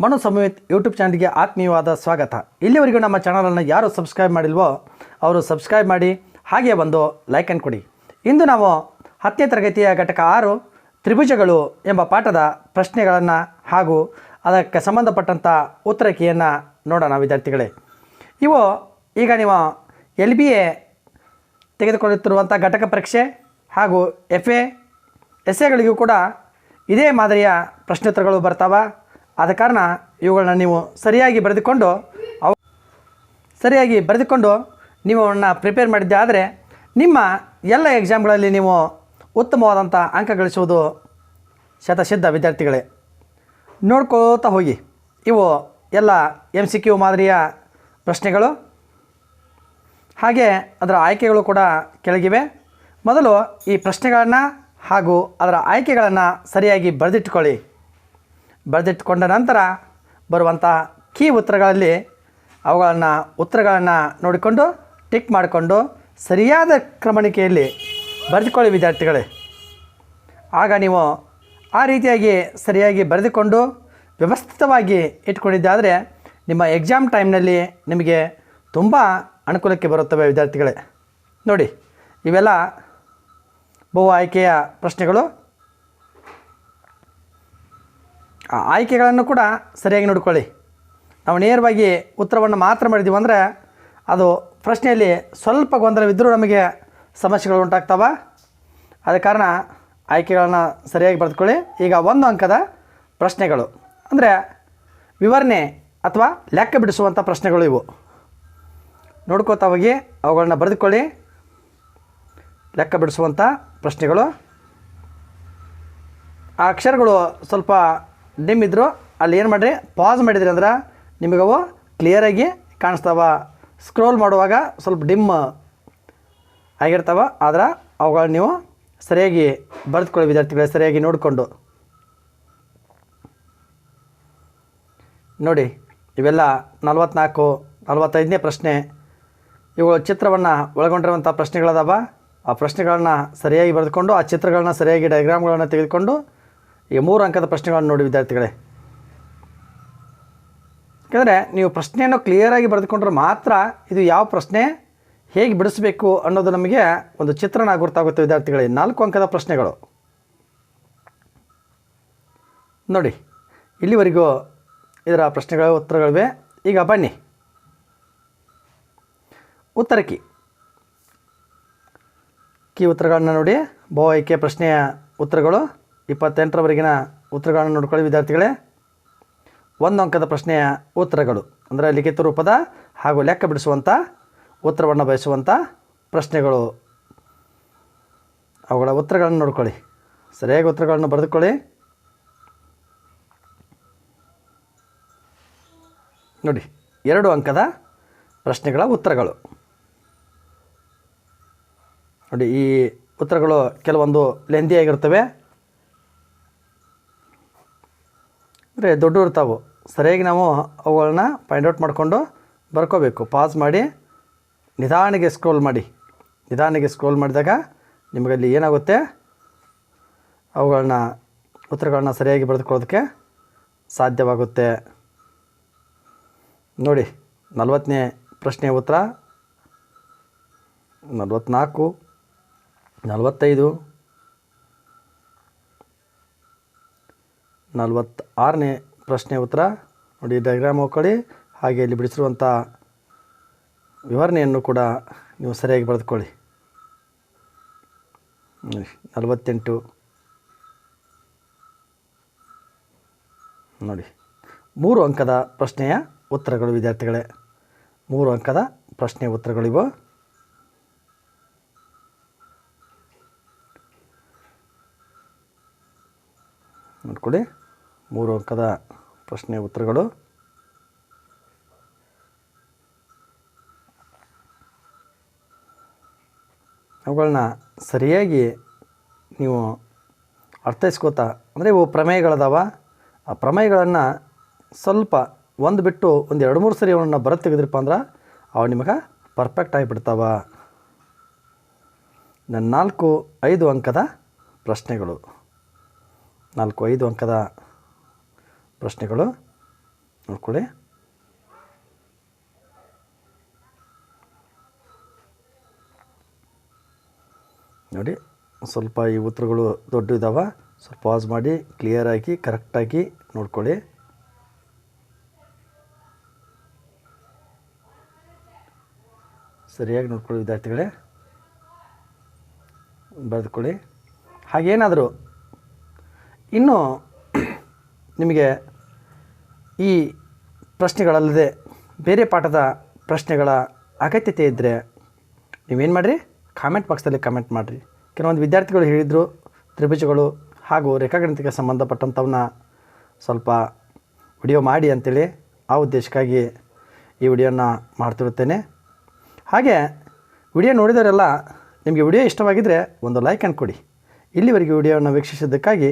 ಮನು ಸಮೇತ್ ಯೂಟ್ಯೂಬ್ ಚಾನಲ್ಗೆ ಆತ್ಮೀಯವಾದ ಸ್ವಾಗತ. ಇಲ್ಲಿವರೆಗೂ ನಮ್ಮ ಚಾನಲನ್ನು ಯಾರು ಸಬ್ಸ್ಕ್ರೈಬ್ ಮಾಡಿಲ್ವೋ ಅವರು ಸಬ್ಸ್ಕ್ರೈಬ್ ಮಾಡಿ, ಹಾಗೆ ಒಂದು ಲೈಕನ್ನು ಕೊಡಿ. ಇಂದು ನಾವು ಹತ್ತನೇ ತರಗತಿಯ ಘಟಕ ಆರು, ತ್ರಿಭುಜಗಳು ಎಂಬ ಪಾಠದ ಪ್ರಶ್ನೆಗಳನ್ನು ಹಾಗೂ ಅದಕ್ಕೆ ಸಂಬಂಧಪಟ್ಟಂಥ ಉತ್ತರಕಿಯನ್ನು ನೋಡೋಣ, ವಿದ್ಯಾರ್ಥಿಗಳೇ. ಇವು ಈಗ ನೀವು ಎಲ್ ಬಿ ಎ ತೆಗೆದುಕೊಳ್ಳುತ್ತಿರುವಂಥ ಘಟಕ ಪರೀಕ್ಷೆ ಹಾಗೂ ಎಫ್ ಎ, ಎಸ್ ಎಗಳಿಗೂ ಕೂಡ ಇದೇ ಮಾದರಿಯ ಪ್ರಶ್ನೋತ್ತರಗಳು ಬರ್ತಾವ. ಆದ ಕಾರಣ ಇವುಗಳನ್ನ ನೀವು ಸರಿಯಾಗಿ ಬರೆದುಕೊಂಡು ಅವು ಸರಿಯಾಗಿ ಬರೆದುಕೊಂಡು ನೀವು ಅವನ್ನ ಪ್ರಿಪೇರ್ ಮಾಡಿದ್ದೆ ಆದರೆ ನಿಮ್ಮ ಎಲ್ಲ ಎಕ್ಸಾಮ್ಗಳಲ್ಲಿ ನೀವು ಉತ್ತಮವಾದಂಥ ಅಂಕ ಗಳಿಸುವುದು ಶತಸಿದ್ಧ ವಿದ್ಯಾರ್ಥಿಗಳೇ. ನೋಡ್ಕೋತಾ ಹೋಗಿ. ಇವು ಎಲ್ಲ ಎಂ ಸಿ ಕ್ಯೂ ಮಾದರಿಯ ಪ್ರಶ್ನೆಗಳು. ಹಾಗೆ ಅದರ ಆಯ್ಕೆಗಳು ಕೂಡ ಕೆಳಗಿವೆ. ಮೊದಲು ಈ ಪ್ರಶ್ನೆಗಳನ್ನು ಹಾಗೂ ಅದರ ಆಯ್ಕೆಗಳನ್ನು ಸರಿಯಾಗಿ ಬರೆದಿಟ್ಕೊಳ್ಳಿ ಬರೆದಿಟ್ಟುಕೊಂಡ ನಂತರ ಬರುವಂಥ ಕೀ ಉತ್ತರಗಳಲ್ಲಿ ಅವುಗಳನ್ನು ಉತ್ತರಗಳನ್ನು ನೋಡಿಕೊಂಡು ಟಿಕ್ ಮಾಡಿಕೊಂಡು ಸರಿಯಾದ ಕ್ರಮಣಿಕೆಯಲ್ಲಿ ಬರೆದುಕೊಳ್ಳಿ, ವಿದ್ಯಾರ್ಥಿಗಳೇ. ಆಗ ನೀವು ಆ ರೀತಿಯಾಗಿ ಸರಿಯಾಗಿ ಬರೆದುಕೊಂಡು ವ್ಯವಸ್ಥಿತವಾಗಿ ಇಟ್ಕೊಂಡಿದ್ದಾದರೆ ನಿಮ್ಮ ಎಕ್ಸಾಮ್ ಟೈಮ್ನಲ್ಲಿ ನಿಮಗೆ ತುಂಬ ಅನುಕೂಲಕ್ಕೆ ಬರುತ್ತವೆ, ವಿದ್ಯಾರ್ಥಿಗಳೇ. ನೋಡಿ, ಇವೆಲ್ಲ ಬಹು ಆಯ್ಕೆಯ ಪ್ರಶ್ನೆಗಳು. ಆ ಆಯ್ಕೆಗಳನ್ನು ಕೂಡ ಸರಿಯಾಗಿ ನೋಡ್ಕೊಳ್ಳಿ. ನಾವು ನೇರವಾಗಿ ಉತ್ತರವನ್ನು ಮಾತ್ರ ಮಾಡಿದ್ದೀವಿ ಅಂದರೆ ಅದು ಪ್ರಶ್ನೆಯಲ್ಲಿ ಸ್ವಲ್ಪ ಗೊಂದಲವಿದ್ದರೂ ನಮಗೆ ಸಮಸ್ಯೆಗಳು ಉಂಟಾಗ್ತವೆ. ಆದ ಕಾರಣ ಆಯ್ಕೆಗಳನ್ನು ಸರಿಯಾಗಿ ಬರೆದುಕೊಳ್ಳಿ. ಈಗ ಒಂದು ಅಂಕದ ಪ್ರಶ್ನೆಗಳು. ಅಂದರೆ ವಿವರಣೆ ಅಥವಾ ಲೆಕ್ಕ ಬಿಡಿಸುವಂಥ ಪ್ರಶ್ನೆಗಳು ಇವು. ನೋಡ್ಕೋತಾ ಹೋಗಿ, ಅವುಗಳನ್ನ ಬರೆದುಕೊಳ್ಳಿ. ಲೆಕ್ಕ ಬಿಡಿಸುವಂಥ ಪ್ರಶ್ನೆಗಳು. ಆ ಅಕ್ಷರಗಳು ಸ್ವಲ್ಪ ಡಿಮ್ ಇದ್ದರು ಅಲ್ಲಿ ಏನು ಮಾಡಿರಿ? ಪಾಸ್ ಮಾಡಿದ್ರಿ ಅಂದ್ರೆ ನಿಮಗವು ಕ್ಲಿಯರಾಗಿ ಕಾಣಿಸ್ತಾವ. ಸ್ಕ್ರೋಲ್ ಮಾಡುವಾಗ ಸ್ವಲ್ಪ ಡಿಮ್ ಆಗಿರ್ತಾವ. ಆದ್ರೆ ಅವುಗಳ ನೀವು ಸರಿಯಾಗಿ ಬರೆದುಕೊಳ್ಳಿ, ವಿದ್ಯಾರ್ಥಿಗಳ, ಸರಿಯಾಗಿ ನೋಡಿಕೊಂಡು. ನೋಡಿ, ಇವೆಲ್ಲ ನಲವತ್ನಾಲ್ಕು, ನಲವತ್ತೈದನೇ ಪ್ರಶ್ನೆ. ಇವುಗಳು ಚಿತ್ರವನ್ನು ಒಳಗೊಂಡಿರುವಂಥ ಪ್ರಶ್ನೆಗಳದಾವ. ಆ ಪ್ರಶ್ನೆಗಳನ್ನ ಸರಿಯಾಗಿ ಬರೆದುಕೊಂಡು, ಆ ಚಿತ್ರಗಳನ್ನ ಸರಿಯಾಗಿ ಡಯಾಗ್ರಾಮ್ಗಳನ್ನು ತೆಗೆದುಕೊಂಡು ಈ ಮೂರು ಅಂಕದ ಪ್ರಶ್ನೆಗಳನ್ನು ನೋಡಿ ವಿದ್ಯಾರ್ಥಿಗಳೇ. ಯಾಕಂದರೆ ನೀವು ಪ್ರಶ್ನೆಯನ್ನು ಕ್ಲಿಯರಾಗಿ ಬರೆದುಕೊಂಡ್ರೆ ಮಾತ್ರ ಇದು ಯಾವ ಪ್ರಶ್ನೆ, ಹೇಗೆ ಬಿಡಿಸಬೇಕು ಅನ್ನೋದು ನಮಗೆ ಒಂದು ಚಿತ್ರಣ ಗುರ್ತಾಗುತ್ತೆ ವಿದ್ಯಾರ್ಥಿಗಳೇ. ನಾಲ್ಕು ಅಂಕದ ಪ್ರಶ್ನೆಗಳು. ನೋಡಿ, ಇಲ್ಲಿವರೆಗೂ ಇದರ ಪ್ರಶ್ನೆಗಳ ಉತ್ತರಗಳಿವೆ. ಈಗ ಬನ್ನಿ. ಉತ್ತರಕ್ಕಿ ಕಿ ಉತ್ತರಗಳನ್ನು ನೋಡಿ. ಬಹು ಆಯ್ಕೆ ಪ್ರಶ್ನೆಯ ಉತ್ತರಗಳು. ಇಪ್ಪತ್ತೆಂಟರವರೆಗಿನ ಉತ್ತರಗಳನ್ನು ನೋಡ್ಕೊಳ್ಳಿ, ವಿದ್ಯಾರ್ಥಿಗಳೇ. ಒಂದು ಅಂಕದ ಪ್ರಶ್ನೆಯ ಉತ್ತರಗಳು. ಅಂದರೆ ಲಿಖಿತ ರೂಪದ ಹಾಗೂ ಲೆಕ್ಕ ಬಿಡಿಸುವಂಥ ಉತ್ತರವನ್ನು ಬಯಸುವಂಥ ಪ್ರಶ್ನೆಗಳು. ಅವುಗಳ ಉತ್ತರಗಳನ್ನು ನೋಡ್ಕೊಳ್ಳಿ. ಸರಿಯಾಗಿ ಉತ್ತರಗಳನ್ನು ಬರೆದುಕೊಳ್ಳಿ. ನೋಡಿ, ಎರಡು ಅಂಕದ ಪ್ರಶ್ನೆಗಳ ಉತ್ತರಗಳು. ನೋಡಿ, ಈ ಉತ್ತರಗಳು ಕೆಲವೊಂದು ಲೆಂದಿಯಾಗಿರ್ತವೆ ಅಂದರೆ ದೊಡ್ಡ ತಾವು. ಸರಿಯಾಗಿ ನಾವು ಅವುಗಳನ್ನ ಫೈಂಡ್ ಔಟ್ ಮಾಡಿಕೊಂಡು ಬರ್ಕೋಬೇಕು. ಪಾಸ್ ಮಾಡಿ, ನಿಧಾನಿಗೆ ಸ್ಕ್ರೋಲ್ ಮಾಡಿ. ನಿಧಾನಿಗೆ ಸ್ಕ್ರೋಲ್ ಮಾಡಿದಾಗ ನಿಮಗಲ್ಲಿ ಏನಾಗುತ್ತೆ? ಅವುಗಳನ್ನ ಉತ್ತರಗಳನ್ನ ಸರಿಯಾಗಿ ಬರೆದುಕೊಳ್ಳೋದಕ್ಕೆ ಸಾಧ್ಯವಾಗುತ್ತೆ. ನೋಡಿ, ನಲವತ್ತನೇ ಪ್ರಶ್ನೆಯ ಉತ್ತರ. ನಲವತ್ತ್ನಾಲ್ಕು ನಲವತ್ತೈದು. ನಲವತ್ತಾರನೇ ಪ್ರಶ್ನೆ ಉತ್ತರ. ನೋಡಿ ಡಯಾಗ್ರಾಮ್ ಹೋಗ್ಕೊಳ್ಳಿ. ಹಾಗೆ ಇಲ್ಲಿ ಬಿಡಿಸಿರುವಂಥ ವಿವರಣೆಯನ್ನು ಕೂಡ ನೀವು ಸರಿಯಾಗಿ ಬರೆದುಕೊಳ್ಳಿ. ನಲವತ್ತೆಂಟು. ನೋಡಿ, ಮೂರು ಅಂಕದ ಪ್ರಶ್ನೆಯ ಉತ್ತರಗಳು ವಿದ್ಯಾರ್ಥಿಗಳೇ. ಮೂರು ಅಂಕದ ಪ್ರಶ್ನೆಯ ಉತ್ತರಗಳಿವು ನೋಡ್ಕೊಳ್ಳಿ. ಮೂರು ಅಂಕದ ಪ್ರಶ್ನೆ ಉತ್ತರಗಳು. ಅವುಗಳನ್ನ ಸರಿಯಾಗಿ ನೀವು ಅರ್ಥೈಸ್ಕೋತಾ, ಅಂದರೆ ಇವು ಪ್ರಮೇಯಗಳದಾವ. ಆ ಪ್ರಮೇಯಗಳನ್ನು ಸ್ವಲ್ಪ ಒಂದು ಬಿಟ್ಟು ಒಂದು ಎರಡು ಮೂರು ಸರಿ ಅವನ್ನ ಬರ ತೆಗೆದ್ರಪ್ಪ ಅಂದ್ರೆ ಅವು ನಿಮಗೆ ಪರ್ಫೆಕ್ಟ್ ಆಗಿಬಿಡ್ತಾವ ನನ್ನ ನಾಲ್ಕು ಐದು ಅಂಕದ ಪ್ರಶ್ನೆಗಳು. ನಾಲ್ಕು ಐದು ಅಂಕದ ಪ್ರಶ್ನೆಗಳು. ನೋಡ್ಕೊಳ್ಳಿ. ನೋಡಿ, ಸ್ವಲ್ಪ ಈ ಉತ್ತರಗಳು ದೊಡ್ಡ ಇದ್ದಾವೆ ಸ್ವಲ್ಪ ಪಾಸ್ ಮಾಡಿ ಕ್ಲಿಯರ್ ಆಗಿ ಕರೆಕ್ಟಾಗಿ ನೋಡ್ಕೊಳ್ಳಿ. ಸರಿಯಾಗಿ ನೋಡ್ಕೊಳ್ಳಿ ವಿದ್ಯಾರ್ಥಿಗಳೇ. ಬರೆದುಕೊಳ್ಳಿ. ಹಾಗೇನಾದರೂ, ಇನ್ನೂ ನಿಮಗೆ ಈ ಪ್ರಶ್ನೆಗಳಲ್ಲದೆ ಬೇರೆ ಪಾಠದ ಪ್ರಶ್ನೆಗಳ ಅಗತ್ಯತೆ ಇದ್ದರೆ ನೀವೇನು ಮಾಡಿರಿ? ಕಾಮೆಂಟ್ ಬಾಕ್ಸಲ್ಲಿ ಕಾಮೆಂಟ್ ಮಾಡಿರಿ. ಕೆಲವೊಂದು ವಿದ್ಯಾರ್ಥಿಗಳು ಹೇಳಿದರು, ತ್ರಿಭುಜಗಳು ಹಾಗೂ ರೇಖಾಗಣಿತಕ್ಕೆ ಸಂಬಂಧಪಟ್ಟಂಥವನ್ನ ಸ್ವಲ್ಪ ವಿಡಿಯೋ ಮಾಡಿ ಅಂತೇಳಿ ಆ ಉದ್ದೇಶಕ್ಕಾಗಿ ಈ ವಿಡಿಯೋನ ಮಾಡ್ತಿರುತ್ತೇನೆ. ಹಾಗೆ ವಿಡಿಯೋ ನೋಡಿದವರೆಲ್ಲ ನಿಮಗೆ ವಿಡಿಯೋ ಇಷ್ಟವಾಗಿದ್ದರೆ ಒಂದು ಲೈಕ್ ಕೊಡಿ. ಇಲ್ಲಿವರೆಗೆ ವಿಡಿಯೋವನ್ನು ವೀಕ್ಷಿಸಿದ್ದಕ್ಕಾಗಿ